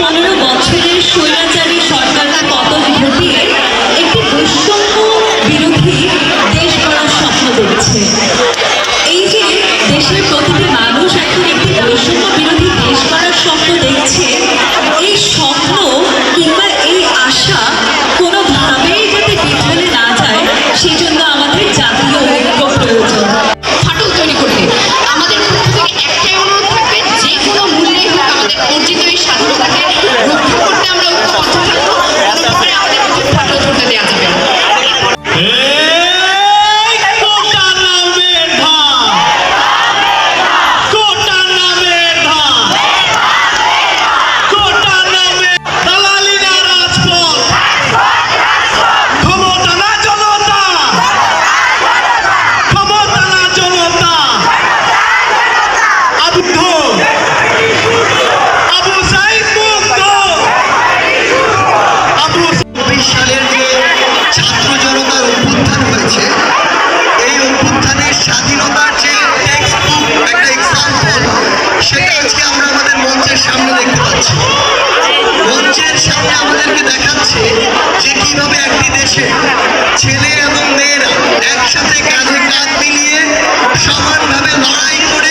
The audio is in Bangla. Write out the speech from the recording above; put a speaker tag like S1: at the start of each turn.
S1: পনেরো বছরের স্বৈরাচারী সরকারকে কত ঘটিয়ে
S2: সামনে দেখতে পাচ্ছি। মঞ্চের সামনে আমাদেরকে দেখাচ্ছে যে কীভাবে একটি দেশে ছেলে এবং মেয়েরা একসাথে কাঁধে কাঁধ মিলিয়ে সমানভাবে লড়াই করে